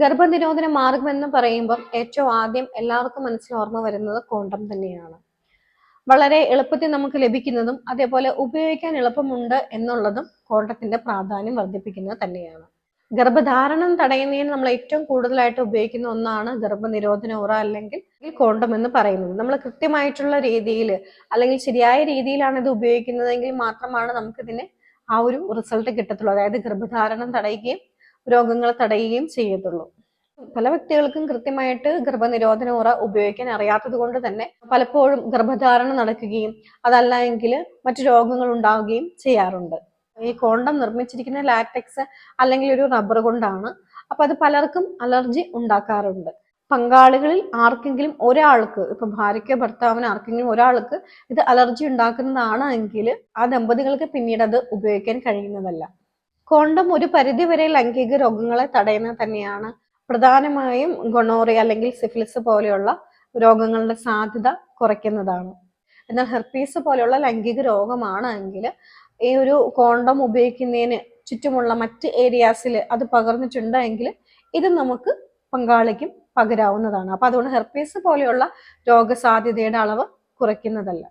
ഗർഭനിരോധന മാർഗം എന്ന് പറയുമ്പോൾ ഏറ്റവും ആദ്യം എല്ലാവർക്കും മനസ്സിൽ ഓർമ്മ വരുന്നത് കോണ്ടം തന്നെയാണ്. വളരെ എളുപ്പത്തിൽ നമുക്ക് ലഭിക്കുന്നതും അതേപോലെ ഉപയോഗിക്കാൻ എളുപ്പമുണ്ട് എന്നുള്ളതും കോണ്ടത്തിന്റെ പ്രാധാന്യം വർദ്ധിപ്പിക്കുന്നത് തന്നെയാണ്. ഗർഭധാരണം തടയുന്നതിന് നമ്മൾ ഏറ്റവും കൂടുതലായിട്ട് ഉപയോഗിക്കുന്ന ഒന്നാണ് ഗർഭനിരോധന ഉറ അല്ലെങ്കിൽ കോണ്ടം എന്ന് പറയുന്നത്. നമ്മൾ കൃത്യമായിട്ടുള്ള രീതിയിൽ അല്ലെങ്കിൽ ശരിയായ രീതിയിലാണ് ഇത് ഉപയോഗിക്കുന്നതെങ്കിൽ മാത്രമാണ് നമുക്കിതിന് ആ ഒരു റിസൾട്ട് കിട്ടത്തുള്ളൂ. അതായത് ഗർഭധാരണം തടയുകയും രോഗങ്ങൾ തടയുകയും ചെയ്യത്തുള്ളൂ. പല വ്യക്തികൾക്കും കൃത്യമായിട്ട് ഗർഭനിരോധന ഉറ ഉപയോഗിക്കാൻ അറിയാത്തത് കൊണ്ട് തന്നെ പലപ്പോഴും ഗർഭധാരണ നടക്കുകയും അതല്ല എങ്കിൽ മറ്റു രോഗങ്ങൾ ഉണ്ടാവുകയും ചെയ്യാറുണ്ട്. ഈ കോണ്ടം നിർമ്മിച്ചിരിക്കുന്ന ലാറ്റക്സ് അല്ലെങ്കിൽ ഒരു റബ്ബർ കൊണ്ടാണ്. അപ്പൊ അത് പലർക്കും അലർജി ഉണ്ടാക്കാറുണ്ട്. പങ്കാളികളിൽ ആർക്കെങ്കിലും ഒരാൾക്ക് ഇപ്പൊ ഭാര്യയ്ക്കോ ഭർത്താവിന് ആർക്കെങ്കിലും ഒരാൾക്ക് ഇത് അലർജി ഉണ്ടാക്കുന്നതാണ് എങ്കിൽ ആ ദമ്പതികൾക്ക് പിന്നീട് അത് ഉപയോഗിക്കാൻ കഴിയുന്നതല്ല. കോണ്ടം ഒരു പരിധിവരെ ലൈംഗിക രോഗങ്ങളെ തടയുന്നത് തന്നെയാണ് പ്രധാനമായും ഗൊണോറി അല്ലെങ്കിൽ സിഫിലിസ് പോലെയുള്ള രോഗങ്ങളുടെ സാധ്യത കുറയ്ക്കുന്നതാണ്. എന്നാൽ ഹെർപ്പീസ് പോലെയുള്ള ലൈംഗിക രോഗമാണ് എങ്കിൽ ഈ ഒരു കോണ്ടം ഉപയോഗിക്കുന്നതിന് ചുറ്റുമുള്ള മറ്റ് ഏരിയാസിൽ അത് പകർന്നിട്ടുണ്ട് എങ്കിൽ ഇത് നമുക്ക് പങ്കാളിക്കും പകരാവുന്നതാണ്. അപ്പൊ അതുകൊണ്ട് ഹെർപ്പീസ് പോലെയുള്ള രോഗസാധ്യതയുടെ അളവ് കുറയ്ക്കുന്നതല്ല.